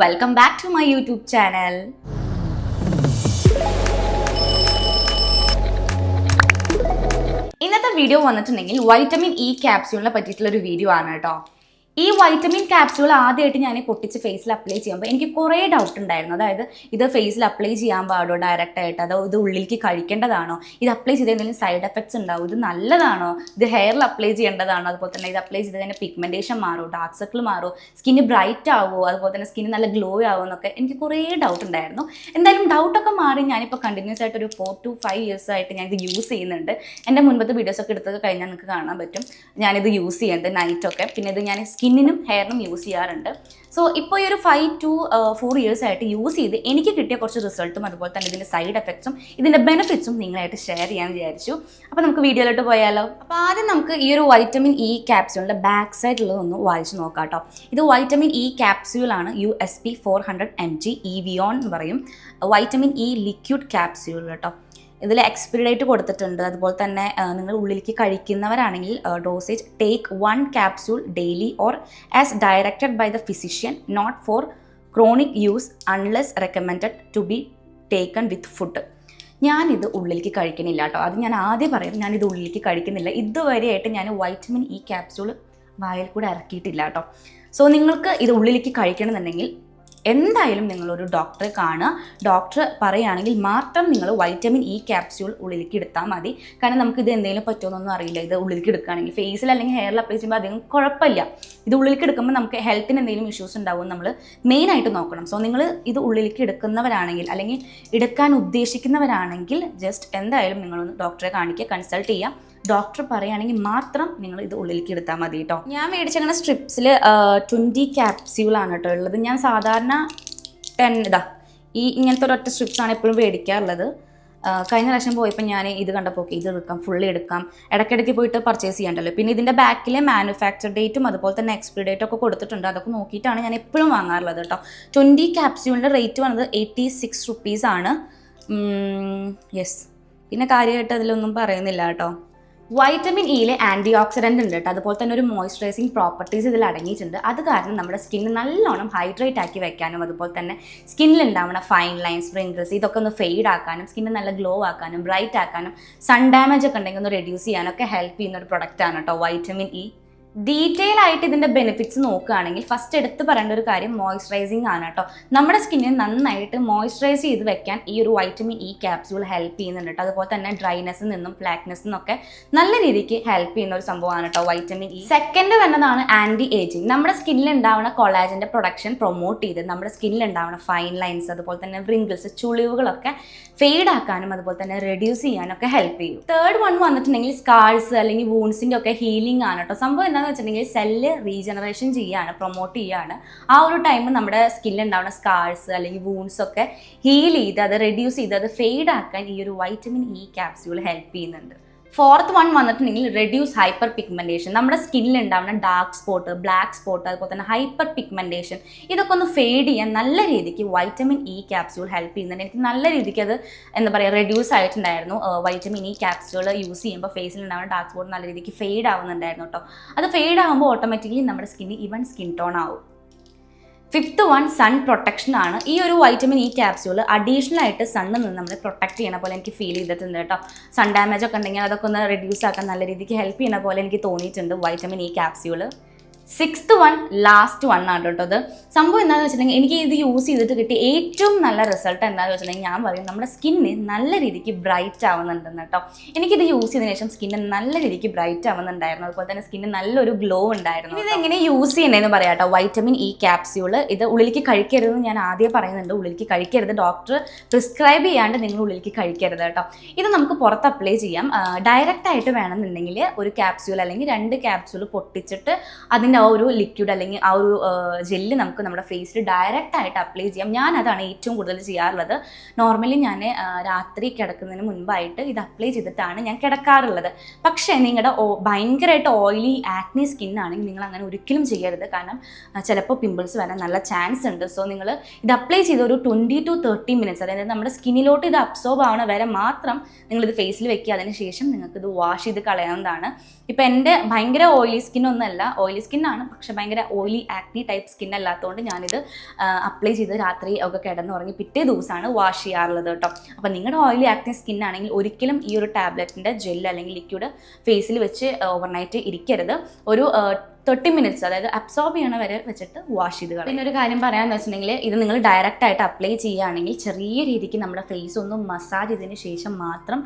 Welcome back to my YouTube channel ഇന്നത്തെ video വന്നിട്ടുണ്ടെങ്കിൽ vitamin E ക്യാപ്സ്യൂളിനെ പറ്റിയിട്ടുള്ള ഒരു വീഡിയോ ആണ് കേട്ടോ. ഈ വൈറ്റമിൻ ക്യാപ്സ്യൂൾ ആദ്യമായിട്ട് ഞാൻ പൊട്ടിച്ച് ഫേസിൽ അപ്ലൈ ചെയ്യുമ്പോൾ എനിക്ക് കുറേ ഡൗട്ട് ഉണ്ടായിരുന്നു. അതായത് ഇത് ഫേസിൽ അപ്ലൈ ചെയ്യാൻ പാടോ? ഡയറക്റ്റ് ആയിട്ട്? അതോ ഇത് ഉള്ളിലേക്ക് കഴിക്കേണ്ടതാണോ? ഇത് അപ്ലൈ ചെയ്ത് എന്തെങ്കിലും സൈഡ് എഫക്ട്സ് ഉണ്ടാവും? ഇത് നല്ലതാണോ? ഇത് ഹെയറിൽ അപ്ലൈ ചെയ്യേണ്ടതാണോ? അതുപോലെ തന്നെ ഇത് അപ്ലൈ ചെയ്ത് തന്നെ പിഗ്മെന്റേഷൻ മാറോ? ഡാർക്ക് സർക്കിൾ മാറോ? സ്കിന്ന് ബ്രൈറ്റ് ആവുമോ അതുപോലെ തന്നെ സ്കിന്ന് നല്ല ഗ്ലോ ആവുമോ എന്നൊക്കെ എനിക്ക് കുറേ ഡൗട്ട് ഉണ്ടായിരുന്നു. എന്തായാലും ഡൗട്ടൊക്കെ മാറി ഞാനിപ്പോൾ കണ്ടിന്യൂസ് ആയിട്ട് ഒരു ഫോർ ടു ഫൈവ് ഇയേഴ്സ് ആയിട്ട് ഞാനിത് യൂസ് ചെയ്യുന്നുണ്ട്. എന്റെ മുൻപത്തെ വീഡിയോസൊക്കെ എടുത്തൊക്കെ കഴിഞ്ഞാൽ നിങ്ങൾക്ക് കാണാൻ പറ്റും. ഞാനിത് യൂസ് ചെയ്യുന്നുണ്ട് നൈറ്റൊക്കെ പിന്നെ ഇത് ഞാൻ സ്കിന്നിനും ഹെയറിനും യൂസ് ചെയ്യാറുണ്ട്. സോ ഇപ്പോൾ ഈ ഒരു ഫൈവ് ടു ഫോർ ഇയേഴ്സ് ആയിട്ട് യൂസ് ചെയ്ത് എനിക്ക് കിട്ടിയ കുറച്ച് റിസൾട്ടും അതുപോലെ തന്നെ ഇതിന്റെ സൈഡ് എഫക്ട്സും ഇതിന്റെ ബെനിഫിറ്റ്സും നിങ്ങളായിട്ട് ഷെയർ ചെയ്യാൻ വിചാരിച്ചു. അപ്പോൾ നമുക്ക് വീഡിയോയിലോട്ട് പോയാലോ? അപ്പോൾ ആദ്യം നമുക്ക് ഈ ഒരു വൈറ്റമിൻ ഇ ക്യാപ്സ്യൂളിന്റെ ബാക്ക് സൈഡിലുള്ളതൊന്ന് വായിച്ച് നോക്കാം കേട്ടോ ഇത് vitamin E ക്യാപ്സ്യൂളാണ് U S P four hundred M G Evion എന്ന് പറയും. വൈറ്റമിൻ ഇ ലിക്വിഡ് ക്യാപ്സ്യൂൾ കേട്ടോ ഇതിൽ എക്സ്പിരി ഡേറ്റ് കൊടുത്തിട്ടുണ്ട്. അതുപോലെ തന്നെ നിങ്ങൾ ഉള്ളിലേക്ക് കഴിക്കുന്നവരാണെങ്കിൽ dosage take one capsule daily or as directed by the physician not for chronic use unless recommended to be taken with food ഞാനിത് ഉള്ളിലേക്ക് കഴിക്കണില്ല കേട്ടോ അത് ഞാൻ ആദ്യം പറയും ഞാനിത് ഉള്ളിലേക്ക് കഴിക്കുന്നില്ല. ഇതുവരെയായിട്ട് ഞാൻ വൈറ്റമിൻ ഇ ക്യാപ്സ്യൂൾ വായിൽ കൂടെ ഇറക്കിയിട്ടില്ല കേട്ടോ സോ നിങ്ങൾക്ക് ഇത് ഉള്ളിലേക്ക് കഴിക്കണമെന്നുണ്ടെങ്കിൽ എന്തായാലും നിങ്ങളൊരു ഡോക്ടറെ കാണുക. ഡോക്ടർ പറയുകയാണെങ്കിൽ മാത്രം നിങ്ങൾ വൈറ്റമിൻ ഇ ക്യാപ്സ്യൂൾ ഉള്ളിലേക്ക് എടുത്താൽ മതി. കാരണം നമുക്ക് ഇത് എന്തെങ്കിലും പറ്റുമെന്നൊന്നും അറിയില്ല. ഇത് ഉള്ളിലേക്ക് എടുക്കുകയാണെങ്കിൽ ഫേസിൽ അല്ലെങ്കിൽ ഹെയറിൽ അപ്ലൈ ചെയ്യുമ്പോൾ അധികം കുഴപ്പമില്ല. ഇത് ഉള്ളിലേക്ക് എടുക്കുമ്പോൾ നമുക്ക് ഹെൽത്തിന് എന്തെങ്കിലും ഇഷ്യൂസ് ഉണ്ടാവും നമ്മൾ മെയിനായിട്ട് നോക്കണം. സോ നിങ്ങൾ ഇത് ഉള്ളിലേക്ക് എടുക്കുന്നവരാണെങ്കിൽ അല്ലെങ്കിൽ എടുക്കാൻ ഉദ്ദേശിക്കുന്നവരാണെങ്കിൽ ജസ്റ്റ് എന്തായാലും നിങ്ങളൊന്ന് ഡോക്ടറെ കാണിക്കുക കൺസൾട്ട് ചെയ്യുക. ഡോക്ടർ പറയുകയാണെങ്കിൽ മാത്രം നിങ്ങൾ ഇത് ഉള്ളിലേക്ക് എടുത്താൽ മതി കേട്ടോ ഞാൻ മേടിച്ചങ്ങനെ സ്ട്രിപ്സിൽ ട്വന്റി ക്യാപ്സ്യൂളാണ് കേട്ടോ ഉള്ളത്. ഞാൻ സാധാരണ ടെൻ ഇതാ ഈ ഇങ്ങനത്തെ ഒരൊറ്റ സ്ട്രിപ്സാണ് എപ്പോഴും മേടിക്കാറുള്ളത്. കഴിഞ്ഞ പ്രാവശ്യം പോയപ്പോൾ ഞാൻ ഇത് കണ്ടപ്പോൾ ഓക്കെ ഇത് എടുക്കാം ഫുള്ളി എടുക്കാം. ഇടയ്ക്കിടയ്ക്ക് പോയിട്ട് പർച്ചേസ് ചെയ്യണ്ടല്ലോ. പിന്നെ ഇതിന്റെ ബാക്കിലെ മാനുഫാക്ചർ ഡേറ്റും അതുപോലെ തന്നെ എക്സ്പയറി ഡേറ്റും ഒക്കെ കൊടുത്തിട്ടുണ്ട്. അതൊക്കെ നോക്കിയിട്ടാണ് ഞാൻ എപ്പോഴും വാങ്ങാറുള്ളത് കേട്ടോ ട്വന്റി ക്യാപ്സ്യൂളിന്റെ റേറ്റ് വന്നത് എയ്റ്റി സിക്സ് റുപ്പീസാണ് യെസ് പിന്നെ കാര്യമായിട്ട് അതിലൊന്നും പറയുന്നില്ല കേട്ടോ വൈറ്റമിൻ ഇയിലെ ആന്റി ഓക്സിഡന്റ് ഉണ്ട് കേട്ടോ. അതുപോലെ തന്നെ ഒരു മോയ്സ്ചറൈസിങ് പ്രോപ്പർട്ടീസ് ഇതിൽ അടങ്ങിയിട്ടുണ്ട്. അത് കാരണം നമ്മുടെ സ്കിന്ന് നല്ലോണം ഹൈഡ്രേറ്റ് ആക്കി വെക്കാനും അതുപോലെ തന്നെ സ്കിന്നിൽ ഉണ്ടാവുന്ന ഫൈൻ ലൈൻസ് റിങ്കിൾസ് ഇതൊക്കെ ഒന്ന് ഫെയ്ഡ് ആക്കാനും സ്കിന്ന് നല്ല ഗ്ലോ ആക്കാനും ബ്രൈറ്റ് ആക്കാനും സൺ ഡാമേജ് ഒക്കെ ഉണ്ടെങ്കിൽ ഒന്ന് റെഡ്യൂസ് ചെയ്യാനൊക്കെ ഹെൽപ്പ് ചെയ്യുന്ന ഒരു പ്രൊഡക്റ്റാണ് കേട്ടോ വൈറ്റമിൻ ഇ ഡീറ്റെയിൽ ആയിട്ട് ഇതിന്റെ ബെനിഫിറ്റ്സ് നോക്കുകയാണെങ്കിൽ ഫസ്റ്റ് എടുത്ത് പറയേണ്ട ഒരു കാര്യം മോയ്സ്ചറൈസിങ് ആണ് കേട്ടോ. നമ്മുടെ സ്കിന്നിനെ നന്നായിട്ട് മോയ്സ്ചറൈസ് ചെയ്ത് വെക്കാൻ ഈ ഒരു വൈറ്റമിൻ ഇ ക്യാപ്സ്യൂൾ ഹെൽപ്പ് ചെയ്യുന്നുണ്ട് കേട്ടോ. അതുപോലെ തന്നെ ഡ്രൈനെസ്സിൽ നിന്നും ബ്ലാക്ക്നെസ്സിൽ നിന്നൊക്കെ നല്ല രീതിക്ക് ഹെൽപ്പ് ചെയ്യുന്ന ഒരു സംഭവമാണ് കേട്ടോ വൈറ്റമിൻ ഇ സെക്കൻഡ് വരുന്നതാണ് ആന്റി ഏജിങ് നമ്മുടെ സ്കിന്നിൽ ഉണ്ടാവുന്ന കൊളാജിന്റെ പ്രൊഡക്ഷൻ പ്രൊമോട്ട് ചെയ്ത് നമ്മുടെ സ്കിന്നിൽ ഉണ്ടാവുന്ന ഫൈൻ ലൈൻസ് അതുപോലെ തന്നെ റിങ്കിൾസ് ചുളിവുകളൊക്കെ ഫെയ്ഡ് ആക്കാനും അതുപോലെ തന്നെ റെഡ്യൂസ് ചെയ്യാനൊക്കെ ഹെൽപ്പ് ചെയ്യും. തേർഡ് വൺ വന്നിട്ടുണ്ടെങ്കിൽ സ്കാൾസ് അല്ലെങ്കിൽ വൂൺസിന്റെ ഒക്കെ ഹീലിംഗ് ആണ് കേട്ടോ. സംഭവം വെച്ചിട്ടുണ്ടെങ്കിൽ സെല്ല് റീജനറേഷൻ ചെയ്യാണ് പ്രൊമോട്ട് ചെയ്യാണ്. ആ ഒരു ടൈം നമ്മുടെ സ്കിന്നിൽ ഉണ്ടാവുന്ന സ്കാർസ് അല്ലെങ്കിൽ വൂൺസ് ഒക്കെ ഹീൽ ചെയ്ത് അത് റെഡ്യൂസ് ചെയ്ത് അത് ഫെയ്ഡ് ആക്കാൻ ഈ ഒരു വൈറ്റമിൻ ഇ ക്യാപ്സ്യൂൾ ഹെൽപ്പ് ചെയ്യുന്നുണ്ട്. ഫോർത്ത് വൺ വന്നിട്ടുണ്ടെങ്കിൽ റെഡ്യൂസ് ഹൈപ്പർ പിഗ്മെന്റേഷൻ നമ്മുടെ സ്കിന്നിൽ ഉണ്ടാവുന്ന ഡാർക്ക് സ്പോട്ട് ബ്ലാക്ക് സ്പോട്ട് അതുപോലെ തന്നെ ഹൈപ്പർ പിഗ്മെന്റേഷൻ ഇതൊക്കെ ഒന്ന് ഫെയ്ഡ് ചെയ്യാൻ നല്ല രീതിക്ക് വൈറ്റമിൻ ഇ ക്യാപ്സ്യൂൾ ഹെൽപ്പ് ചെയ്യുന്നുണ്ട്. എനിക്ക് നല്ല രീതിക്ക് അത് എന്താ പറയുക റെഡ്യൂസ് ആയിട്ടുണ്ടായിരുന്നു. വൈറ്റമിൻ ഇ ക്യാപ്സ്യൂൾ യൂസ് ചെയ്യുമ്പോൾ ഫേസിൽ ഉണ്ടാവുന്ന ഡാർക്ക് സ്പോട്ട് നല്ല രീതിക്ക് ഫെയ്ഡ് ആവുന്നുണ്ടായിരുന്നു കേട്ടോ അത് ഫെയ്ഡ് ആകുമ്പോൾ ഓട്ടോമാറ്റിക്കലി നമ്മുടെ സ്കിന്നിൽ ഈവൻ സ്കിൻ ടോൺ ആവും. ഫിഫ്ത്ത് വൺ സൺ പ്രൊട്ടക്ഷൻ ആണ്. ഈ ഒരു വൈറ്റമിൻ ഇ ക്യാപ്സ്യൂൾ അഡീഷണൽ ആയിട്ട് സണ്ണിൽ നിന്ന് നമ്മളെ പ്രൊട്ടക്ട് ചെയ്യണ പോലെ എനിക്ക് ഫീൽ ചെയ്തിട്ടുണ്ട് കേട്ടോ. സൺ ഡാമേജ് ഒക്കെ ഉണ്ടെങ്കിൽ അതൊക്കെ ഒന്ന് റെഡ്യൂസ് ആക്കാൻ നല്ല രീതിക്ക് ഹെൽപ്പ് ചെയ്യണ പോലെ എനിക്ക് തോന്നിയിട്ടുണ്ട് vitamin E capsule sixth one last one ആണ് കേട്ടോ അത്. സംഭവം എന്താണെന്ന് വെച്ചിട്ടുണ്ടെങ്കിൽ എനിക്ക് ഇത് യൂസ് ചെയ്തിട്ട് കിട്ടിയ ഏറ്റവും നല്ല റിസൾട്ട് എന്താണെന്ന് വെച്ചിട്ടുണ്ടെങ്കിൽ ഞാൻ പറയും നമ്മുടെ സ്കിന്ന് നല്ല രീതിക്ക് ബ്രൈറ്റ് ആവുന്നുണ്ടെന്ന് കേട്ടോ. എനിക്കിത് യൂസ് ചെയ്തതിനു ശേഷം സ്കിന്ന് നല്ല രീതിക്ക് ബ്രൈറ്റ് ആവുന്നുണ്ടായിരുന്നു. അതുപോലെ തന്നെ സ്കിന്ന് നല്ലൊരു ഗ്ലോ ഉണ്ടായിരുന്നു ഇത് എങ്ങനെ യൂസ് ചെയ്യണേന്ന് പറയാം കേട്ടോ. വൈറ്റമിൻ ഇ ക്യാപ്സ്യൂൾ ഇത് ഉള്ളിലേക്ക് കഴിക്കരുതെന്ന് ഞാൻ ആദ്യം പറയുന്നുണ്ട്. ഉള്ളിലേക്ക് കഴിക്കരുത്. ഡോക്ടർ പ്രിസ്ക്രൈബ് ചെയ്യാണ്ട് നിങ്ങൾ ഉള്ളിലേക്ക് കഴിക്കരുത് കേട്ടോ. ഇത് നമുക്ക് പുറത്ത് അപ്ലൈ ചെയ്യാം. ഡയറക്റ്റ് ആയിട്ട് വേണമെന്നുണ്ടെങ്കിൽ ഒരു ക്യാപ്സ്യൂൾ അല്ലെങ്കിൽ രണ്ട് ക്യാപ്സ്യൂൾ പൊട്ടിച്ചിട്ട് അതിന്റെ ആ ഒരു ലിക്വിഡ് അല്ലെങ്കിൽ ആ ഒരു ജെല്ല് നമുക്ക് നമ്മുടെ ഫേസിൽ ഡയറക്റ്റ് ആയിട്ട് അപ്ലൈ ചെയ്യാം. ഞാൻ അതാണ് ഏറ്റവും കൂടുതൽ ചെയ്യാറുള്ളത്. നോർമലി ഞാൻ രാത്രി കിടക്കുന്നതിന് മുൻപായിട്ട് ഇത് അപ്ലൈ ചെയ്തിട്ടാണ് ഞാൻ കിടക്കാറുള്ളത്. പക്ഷേ നിങ്ങളുടെ ഭയങ്കരമായിട്ട് ഓയിലി ആക്നി സ്കിൻ ആണെങ്കിൽ നിങ്ങൾ അങ്ങനെ ഒരിക്കലും ചെയ്യരുത്. കാരണം ചിലപ്പോൾ പിമ്പിൾസ് വരാൻ നല്ല ചാൻസ് ഉണ്ട്. സോ നിങ്ങൾ ഇത് അപ്ലൈ ചെയ്ത് ഒരു ട്വന്റി ടു തേർട്ടി മിനിറ്റ്സ് അതായത് നമ്മുടെ സ്കിന്നിലോട്ട് ഇത് അബ്സോർബ് ആവണ വരെ മാത്രം നിങ്ങൾ ഇത് ഫേസിൽ വെക്കുക. അതിന് ശേഷം നിങ്ങൾക്ക് ഇത് വാഷ് ചെയ്ത് കളയാവുന്നതാണ് ഇപ്പം എന്റെ ഭയങ്കര ഓയിലി സ്കിൻ ഒന്നല്ല ഓയിലി സ്കിൻ സ്കിന്നാണ്. പക്ഷെ ഭയങ്കര ഓയിലി ആക്നി ടൈപ്പ് സ്കിൻ അല്ലാത്തതുകൊണ്ട് ഞാനിത് അപ്ലൈ ചെയ്ത് രാത്രി ഒക്കെ കിടന്നുറങ്ങി പിറ്റേ ദിവസമാണ് വാഷ് ചെയ്യാറുള്ളത് കേട്ടോ. അപ്പോൾ നിങ്ങളുടെ ഓയിലി ആക്നി സ്കിൻ ആണെങ്കിൽ ഒരിക്കലും ഈ ഒരു ടാബ്ലറ്റിന്റെ ജെൽ അല്ലെങ്കിൽ ലിക്വിഡ് ഫേസിൽ വെച്ച് ഓവർനൈറ്റ് ഇരിക്കരുത്. ഒരു തേർട്ടി മിനിറ്റ്സ് അതായത് അബ്സോർബ് ചെയ്യണ വരെ വെച്ചിട്ട് വാഷ് ചെയ്ത് കളയും. പിന്നെ ഒരു കാര്യം പറയാമെന്ന് വെച്ചിട്ടുണ്ടെങ്കിൽ ഇത് നിങ്ങൾ ഡയറക്റ്റ് ആയിട്ട് അപ്ലൈ ചെയ്യുകയാണെങ്കിൽ ചെറിയ രീതിക്ക് നമ്മുടെ ഫേസ് ഒന്ന് മസാജ് ചെയ്തതിന് ശേഷം മാത്രം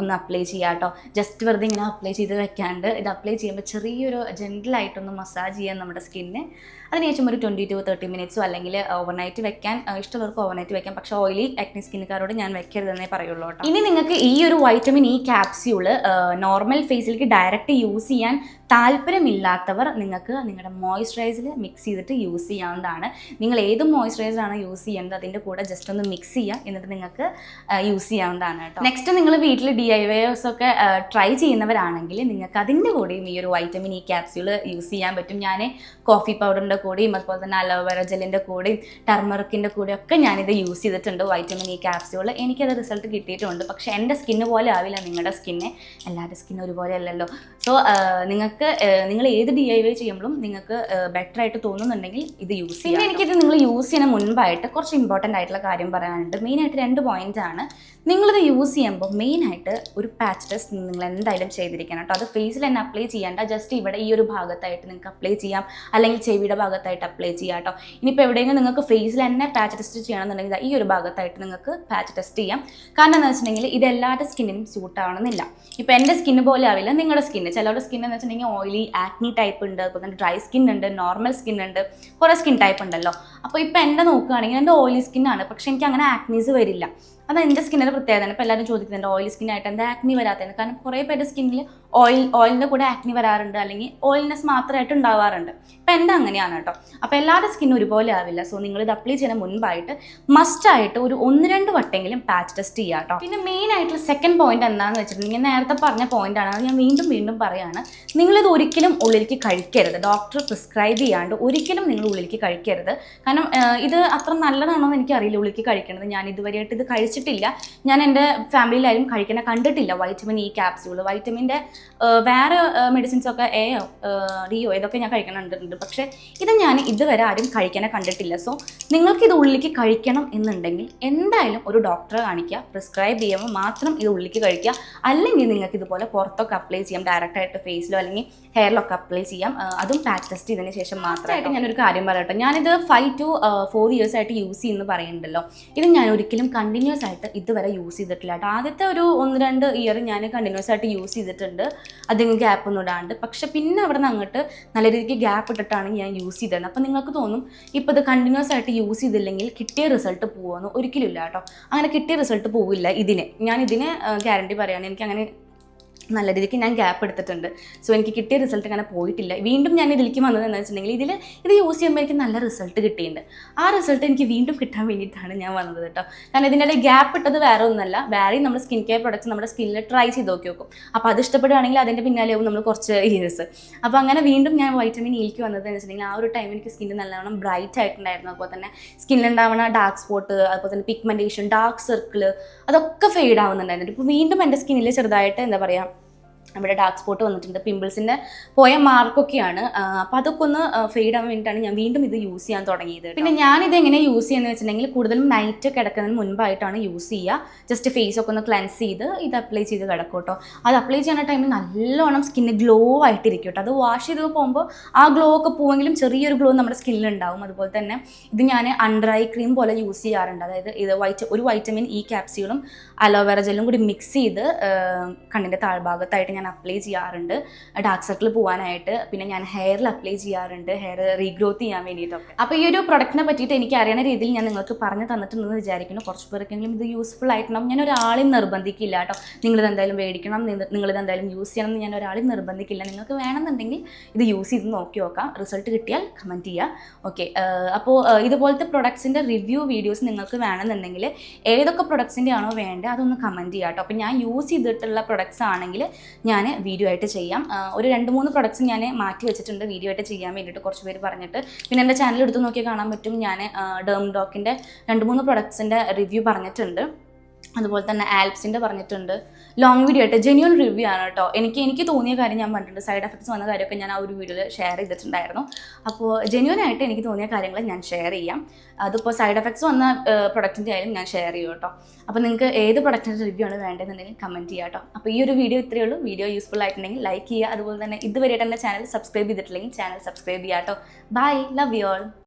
ഒന്ന് അപ്ലൈ ചെയ്യുക കേട്ടോ. ജസ്റ്റ് വെറുതെ ഇങ്ങനെ അപ്ലൈ ചെയ്ത് വെക്കാണ്ട് ഇത് അപ്ലൈ ചെയ്യുമ്പോൾ ചെറിയൊരു ജെന്റിലായിട്ടൊന്ന് മസാജ് ചെയ്യാൻ നമ്മുടെ സ്കിന്നെ അതിനുശേഷം ഒരു ട്വന്റി ടു തേർട്ടി മിനിറ്റ്സോ അല്ലെങ്കിൽ ഓവർനൈറ്റ് വെക്കാൻ ഇഷ്ടമുള്ളവർക്ക് ഓവർനൈറ്റ് വെക്കാം. പക്ഷേ ഓയിലി ആക്നി സ്കിന്നുകാരോട് ഞാൻ വെക്കരുതെന്നേ പറയുള്ളൂ കേട്ടോ. ഇനി നിങ്ങൾക്ക് ഈ ഒരു വൈറ്റമിൻ ഇ ക്യാപ്സ്യൂൾ നോർമൽ ഫേസിലേക്ക് ഡയറക്റ്റ് യൂസ് ചെയ്യാൻ താല്പര്യമില്ലാത്തവർ നിങ്ങൾക്ക് നിങ്ങളുടെ മോയ്സ്ചറൈസർ മിക്സ് ചെയ്തിട്ട് യൂസ് ചെയ്യാവുന്നതാണ്. നിങ്ങൾ ഏത് മോയ്സ്ചറൈസറാണ് യൂസ് ചെയ്യേണ്ടത് അതിന്റെ കൂടെ ജസ്റ്റ് ഒന്ന് മിക്സ് ചെയ്യുക എന്നിട്ട് നിങ്ങൾക്ക് യൂസ് ചെയ്യാവുന്നതാണ് കേട്ടോ. നെക്സ്റ്റ് നിങ്ങൾ വീട്ടിൽ ഡി ഐ വേസ് ഒക്കെ ട്രൈ ചെയ്യുന്നവരാണെങ്കിൽ നിങ്ങൾക്ക് അതിന്റെ കൂടെയും ഈ ഒരു വൈറ്റമിൻ ഇ ക്യാപ്സ്യൂൾ യൂസ് ചെയ്യാൻ പറ്റും. ഞാൻ കോഫി പൗഡറിന്റെ കൂടെയും അതുപോലെ തന്നെ അലോവേറ ജെല്ലിന്റെ കൂടെയും ടർമറിക്കിന്റെ കൂടെയും ഒക്കെ ഞാനിത് യൂസ് ചെയ്തിട്ടുണ്ട് വൈറ്റമിൻ ഇ ക്യാപ്സ്യൂൾ എനിക്കത് റിസൾട്ട് കിട്ടിയിട്ടുണ്ട്. പക്ഷേ എന്റെ സ്കിന്ന് പോലെ ആവില്ല നിങ്ങളുടെ സ്കിന്നെ എല്ലാവരുടെ സ്കിന്ന് ഒരുപോലെ അല്ലല്ലോ. സോ നിങ്ങൾക്ക് നിങ്ങൾ ഏത് ഡി ഐ വൈ ചെയ്യുമ്പോഴും നിങ്ങൾക്ക് ബെറ്റർ ആയിട്ട് തോന്നുന്നുണ്ടെങ്കിൽ ഇത് യൂസ് ചെയ്യാം പിന്നെ എനിക്കിത് നിങ്ങൾ യൂസ് ചെയ്യുന്ന മുൻപായിട്ട് കുറച്ച് ഇമ്പോർട്ടന്റ് ആയിട്ടുള്ള കാര്യം പറയാനുണ്ട്. മെയിനായിട്ട് രണ്ട് പോയിന്റ് ആണ്. നിങ്ങളിത് യൂസ് ചെയ്യുമ്പോൾ മെയിനായിട്ട് ഒരു പാച്ച് ടെസ്റ്റ് നിങ്ങൾ എന്തായാലും ചെയ്തിരിക്കണം കേട്ടോ അത് ഫേസിൽ തന്നെ അപ്ലൈ ചെയ്യേണ്ട. ജസ്റ്റ് ഇവിടെ ഈ ഒരു ഭാഗത്തായിട്ട് നിങ്ങൾക്ക് അപ്ലൈ ചെയ്യാം. അല്ലെങ്കിൽ ചെവിയുടെ ഭാഗത്തായിട്ട് അപ്ലൈ ചെയ്യാം കേട്ടോ ഇനിയിപ്പോൾ എവിടെയെങ്കിലും നിങ്ങൾക്ക് ഫേസിൽ തന്നെ പാച്ച് ടെസ്റ്റ് ചെയ്യണമെന്നുണ്ടെങ്കിൽ ഈ ഒരു ഭാഗത്തായിട്ട് നിങ്ങൾക്ക് പാച്ച് ടെസ്റ്റ് ചെയ്യാം. കാരണം എന്ന് വെച്ചിട്ടുണ്ടെങ്കിൽ ഇത് എല്ലാവരുടെ സ്കിന്നിനും സ്യൂട്ട് ആവണമെന്നില്ല. ഇപ്പോൾ എന്റെ സ്കിന്ന് പോലെ ആവില്ല നിങ്ങളുടെ സ്കിന്ന് ചിലരുടെ സ്കിൻ എന്ന് വെച്ചിട്ടുണ്ടെങ്കിൽ ഓയിലി ആക്നി ടൈപ്പ് ഉണ്ട് അതുപോലെ തന്നെ ഡ്രൈ സ്കിൻ ഉണ്ട് നോർമൽ സ്കിൻ ഉണ്ട് കുറേ സ്കിൻ ടൈപ്പ് ഉണ്ടല്ലോ. അപ്പോൾ ഇപ്പോൾ എന്റെ നോക്കുകയാണെങ്കിൽ എന്റെ ഓയിലി സ്കിന്നാണ് പക്ഷേ എനിക്ക് അങ്ങനെ ആക്നീസ് വരില്ല. അത് എന്റെ സ്കിന്നിന്റെ പ്രത്യേകതയാണ് ഇപ്പോൾ എല്ലാവരും ചോദിക്കുന്നുണ്ട് സ്കിൻ ആയിട്ട് എന്താ ആക്നി വരാത്തതെന്ന്? കാരണം കുറേ പേരുടെ സ്കിന്നിൽ ഓയിൽ ഓയിലിന്റെ കൂടെ ആക്നി വരാറുണ്ട് അല്ലെങ്കിൽ ഓയിൽനെസ് മാത്രമായിട്ട് ഉണ്ടാവാറുണ്ട്. അപ്പോൾ എന്റെ അങ്ങനെയാണ് കേട്ടോ. അപ്പോൾ എല്ലാവരുടെ സ്കിന്നും ഒരുപോലെ ആവില്ല. സോ നിങ്ങൾ ഇത് അപ്ലൈ ചെയ്യുന്ന മുൻപായിട്ട് മസ്റ്റായിട്ട് ഒരു ഒന്ന് രണ്ട് വട്ടെങ്കിലും പാച്ച് ടെസ്റ്റ് ചെയ്യുക കേട്ടോ. പിന്നെ മെയിൻ ആയിട്ടുള്ള സെക്കൻഡ് പോയിന്റ് എന്താണെന്ന് വെച്ചിട്ടുണ്ടെങ്കിൽ നേരത്തെ പറഞ്ഞ പോയിന്റ് ആണ്. ഞാൻ വീണ്ടും വീണ്ടും പറയാണ്. നിങ്ങളിത് ഒരിക്കലും ഉള്ളിലേക്ക് കഴിക്കരുത്. ഡോക്ടർ പ്രിസ്ക്രൈബ് ചെയ്യാണ്ട് ഒരിക്കലും നിങ്ങൾ ഉള്ളിലേക്ക് കഴിക്കരുത്. കാരണം ഇത് അത്ര നല്ലതാണോ എന്ന് എനിക്കറിയില്ല ഉള്ളിലേക്ക് കഴിക്കണത്. ഞാൻ ഇതുവരെയായിട്ട് ഇത് കഴിച്ചിട്ടില്ല. ഞാൻ എന്റെ ഫാമിലിയിലാരും കഴിക്കണ കണ്ടിട്ടില്ല വൈറ്റമിൻ ഇ ക്യാപ്സ്യൂൾ വൈറ്റമിന്റെ വേറെ മെഡിസിൻസ് ഒക്കെ എയോ ഡിയോ ഇതൊക്കെ ഞാൻ കഴിക്കണുണ്ട്. പക്ഷേ ഇത് ഞാൻ ഇതുവരെ ആരും കഴിക്കാനെ കണ്ടിട്ടില്ല. സോ നിങ്ങൾക്ക് ഇത് ഉള്ളിലേക്ക് കഴിക്കണം എന്നുണ്ടെങ്കിൽ എന്തായാലും ഒരു ഡോക്ടറെ കാണിക്കുക പ്രിസ്ക്രൈബ് ചെയ്യുമ്പോൾ മാത്രം ഇത് ഉള്ളിലേക്ക് കഴിക്കുക. അല്ലെങ്കിൽ നിങ്ങൾക്ക് ഇതുപോലെ പുറത്തൊക്കെ അപ്ലൈ ചെയ്യാം ഡയറക്റ്റായിട്ട് ഫേസിലോ അല്ലെങ്കിൽ ഹെയറിലൊക്കെ അപ്ലൈ ചെയ്യാം. അതും പാച്ച് ടെസ്റ്റ് ചെയ്തതിന് ശേഷം മാത്രമായിട്ട് ഞാനൊരു കാര്യം പറയട്ടെ. ഞാനിത് ഫൈവ് ടു ഫോർ ഇയേഴ്സ് ആയിട്ട് യൂസ് ചെയ്യുന്നു പറയുന്നുണ്ടല്ലോ. ഇത് ഞാൻ ഒരിക്കലും കണ്ടിന്യൂസ് ആയിട്ട് ഇതുവരെ യൂസ് ചെയ്തിട്ടില്ല കേട്ടോ. ആദ്യത്തെ ഒരു ഒന്ന് രണ്ട് ഇയർ ഞാൻ കണ്ടിന്യൂസ് ആയിട്ട് യൂസ് ചെയ്തിട്ടുണ്ട്. അധികം ഗ്യാപ്പ് ഒന്നും ഇടാണ്ട്. പക്ഷെ പിന്നെ അവിടെ നിന്ന് അങ്ങോട്ട് നല്ല രീതിക്ക് ഗ്യാപ്പ് ഇട്ടിട്ടാണ് ഞാൻ യൂസ് ചെയ്തത്. അപ്പം നിങ്ങൾക്ക് തോന്നും ഇപ്പോൾ ഇത് കണ്ടിന്യൂസ് ആയിട്ട് യൂസ് ചെയ്തില്ലെങ്കിൽ കിട്ടിയ റിസൾട്ട് പോകുമെന്ന് ഒരിക്കലും ഇല്ല കേട്ടോ. അങ്ങനെ കിട്ടിയ റിസൾട്ട് പോവില്ല ഇതിന്. ഞാൻ ഇതിന് ഗ്യാരണ്ടി പറയുകയാണ് എനിക്ക് അങ്ങനെ നല്ല രീതിക്ക് ഞാൻ ഗ്യാപ്പ് എടുത്തിട്ടുണ്ട്. സോ എനിക്ക് കിട്ടിയ റിസൾട്ട് അങ്ങനെ പോയിട്ടില്ല. വീണ്ടും ഞാൻ ഇതിലേക്ക് വന്നത് എന്ന് വെച്ചിട്ടുണ്ടെങ്കിൽ ഇതിൽ ഇത് യൂസ് ചെയ്യുമ്പോൾ എനിക്ക് നല്ല റിസൾട്ട് കിട്ടിയിട്ടുണ്ട്. ആ റിസൾട്ട് എനിക്ക് വീണ്ടും കിട്ടാൻ വേണ്ടിയിട്ടാണ് ഞാൻ വന്നത് കേട്ടോ. കാരണം ഇതിന്റെ ഗ്യാപ്പ് ഇട്ടത് വേറെ ഒന്നല്ല. വേറെ നമ്മൾ സ്കിൻ കെയർ പ്രൊഡക്ട്സ് നമ്മുടെ സ്കിന്നിൽ ട്രൈ ചെയ്ത് നോക്കി നോക്കും. അപ്പോൾ അത് ഇഷ്ടപ്പെടുകയാണെങ്കിൽ അതിന്റെ പിന്നാലെ ആവും നമ്മൾ കുറച്ച് ഇയേഴ്സ് അപ്പോൾ അങ്ങനെ വീണ്ടും ഞാൻ വൈറ്റമിൻ ഇയിലേക്ക് വന്നത് എന്ന് വെച്ചിട്ടുണ്ടെങ്കിൽ ആ ഒരു ടൈം എനിക്ക് സ്കിന്ന് നല്ലവണ്ണം ബ്രൈറ്റ് ആയിട്ടുണ്ടായിരുന്നു. അതുപോലെ തന്നെ സ്കിന്നിലുണ്ടാവുന്ന ഡാർക്ക് സ്പോട്ട് അതുപോലെ തന്നെ പിഗ്മെന്റേഷൻ ഡാർക്ക് സർക്കിൾ അതൊക്കെ ഫെയ്ഡ് ആവുന്നുണ്ടായിരുന്നു. ഇപ്പോൾ വീണ്ടും എന്റെ സ്കിന്നിൽ ചെറുതായിട്ട് എന്താ പറയുക ഇവിടെ ഡാർക്ക് സ്പോട്ട് വന്നിട്ടുണ്ട്. പിമ്പിൾസിന്റെ പോയ മാർക്കൊക്കെയാണ് അപ്പോൾ അതൊക്കെ ഒന്ന് ഫെയ്ഡ് ആവാൻ വേണ്ടിയിട്ടാണ് ഞാൻ വീണ്ടും ഇത് യൂസ് ചെയ്യാൻ തുടങ്ങിയത് പിന്നെ ഞാനിത് എങ്ങനെ യൂസ് ചെയ്യുന്നത് വെച്ചിട്ടുണ്ടെങ്കിൽ കൂടുതലും നൈറ്റ് കിടക്കുന്നതിന് മുൻപായിട്ടാണ് യൂസ് ചെയ്യുക. ജസ്റ്റ് ഫേസ് ഒക്കെ ഒന്ന് ക്ലെൻസ് ചെയ്ത് ഇത് അപ്ലൈ ചെയ്ത് കിടക്കും കേട്ടോ. അത് അപ്ലൈ ചെയ്യുന്ന ടൈമിൽ നല്ലോണം സ്കിന്ന് ഗ്ലോ ആയിട്ടിരിക്കും കേട്ടോ. അത് വാഷ് ചെയ്ത് പോകുമ്പോൾ ആ ഗ്ലോ ഒക്കെ പോവെങ്കിലും ചെറിയൊരു ഗ്ലോ നമ്മുടെ സ്കിന്നിൽ ഉണ്ടാവും. അതുപോലെ തന്നെ ഇത് ഞാൻ അണ്ടർ ഐ ക്രീം പോലെ യൂസ് ചെയ്യാറുണ്ട്. അതായത് ഇത് വൈറ്റ് ഒരു വൈറ്റമിൻ ഇ ക്യാപ്സ്യൂളും അലോവേറ ജെല്ലും കൂടി മിക്സ് ചെയ്ത് കണ്ണിന്റെ താഴ്ഭാഗത്തായിട്ട് ഞാൻ അപ്ലൈ ചെയ്യാറുണ്ട്. ഡാർക്ക് സർക്കിൾ പോകാനായിട്ട് പിന്നെ ഞാൻ ഹെയറിൽ അപ്ലൈ ചെയ്യാറുണ്ട്. ഹെയർ റീഗ്രോത്ത് ചെയ്യാൻ വേണ്ടിയിട്ടൊക്കെ. അപ്പോൾ ഈ ഒരു പ്രൊഡക്റ്റിനെ പറ്റിയിട്ട് എനിക്ക് അറിയണ രീതിയിൽ ഞാൻ നിങ്ങൾക്ക് പറഞ്ഞു തന്നിട്ടുണ്ടെന്ന് വിചാരിക്കുന്നു. കുറച്ച് പേർക്കെങ്കിലും ഇത് യൂസ്ഫുൾ ആയിട്ടുണ്ടാവും. ഞാൻ ഒരാളെയും നിർബന്ധിക്കില്ല കേട്ടോ. നിങ്ങളിത് എന്തായാലും മേടിക്കണം. നിങ്ങ- നിങ്ങളിത് എന്തായാലും യൂസ് ചെയ്യണം എന്ന് ഞാൻ ഒരാളെയും നിർബന്ധിക്കില്ല. നിങ്ങൾക്ക് വേണമെന്നുണ്ടെങ്കിൽ ഇത് യൂസ് ചെയ്ത് നോക്കി നോക്കാം. റിസൾട്ട് കിട്ടിയാൽ കമന്റ് ചെയ്യുക ഓക്കെ അപ്പോൾ ഇതുപോലത്തെ പ്രൊഡക്ട്സിന്റെ റിവ്യൂ വീഡിയോസ് നിങ്ങൾക്ക് വേണമെന്നുണ്ടെങ്കിൽ ഏതൊക്കെ പ്രൊഡക്ട്സിന്റെ ആണോ വേണ്ടത് അതൊന്ന് കമന്റ് ചെയ്യാം കേട്ടോ. അപ്പോൾ ഞാൻ യൂസ് ചെയ്തിട്ടുള്ള പ്രൊഡക്ട്സ് ആണെങ്കിൽ ഞാൻ വീഡിയോ ആയിട്ട് ചെയ്യാം. ഒരു രണ്ട് മൂന്ന് പ്രൊഡക്ട്സ് ഞാൻ മാറ്റി വെച്ചിട്ടുണ്ട് വീഡിയോ ആയിട്ട് ചെയ്യാൻ വേണ്ടിയിട്ട് കുറച്ച് പേര് പറഞ്ഞിട്ട്. പിന്നെ എന്റെ ചാനൽ എടുത്ത് നോക്കി കാണാൻ പറ്റും. ഞാൻ ഡേം ഡോക്കിന്റെ രണ്ട് മൂന്ന് പ്രൊഡക്ട്സിന്റെ റിവ്യൂ പറഞ്ഞിട്ടുണ്ട്. അതുപോലെ തന്നെ ആൽപ്സിന്റെ പറഞ്ഞിട്ടുണ്ട്. ലോങ് വീഡിയോ ആയിട്ട് ജെന്യൂൺ റിവ്യൂ ആണ് കേട്ടോ. എനിക്ക് എനിക്ക് തോന്നിയ കാര്യം ഞാൻ പറഞ്ഞിട്ടുണ്ട്. സൈഡ് എഫക്ട്സ് വന്ന കാര്യമൊക്കെ ഞാൻ ആ ഒരു വീഡിയോയിൽ ഷെയർ ചെയ്തിട്ടുണ്ടായിരുന്നു. അപ്പോൾ ജെന്യൂൺ ആയിട്ട് എനിക്ക് തോന്നിയ കാര്യങ്ങൾ ഞാൻ ഷെയർ ചെയ്യാം. അതിപ്പോൾ സൈഡ് എഫക്ട്സ് വന്ന പ്രൊഡക്റ്റിന്റെ ആയാലും ഞാൻ ഷെയർ ചെയ്യും കേട്ടോ. അപ്പോൾ നിങ്ങൾക്ക് ഏത് പ്രൊഡക്റ്റിന്റെ റിവ്യൂ ആണ് വേണ്ടതെന്നുണ്ടെങ്കിൽ കമന്റ് ചെയ്യാം കേട്ടോ. അപ്പോൾ ഈ ഒരു വീഡിയോ ഇത്രയേ ഉള്ളൂ. വീഡിയോ യൂസ്ഫുൾ ആയിട്ടുണ്ടെങ്കിൽ ലൈക്ക് ചെയ്യുക. അതുപോലെ തന്നെ ഇതുവരെ എന്റെ ചാനൽ സബ്സ്ക്രൈബ് ചെയ്തിട്ടില്ലെങ്കിൽ ചാനൽ സബ്സ്ക്രൈബ് ചെയ്യാം കേട്ടോ. Bye love you all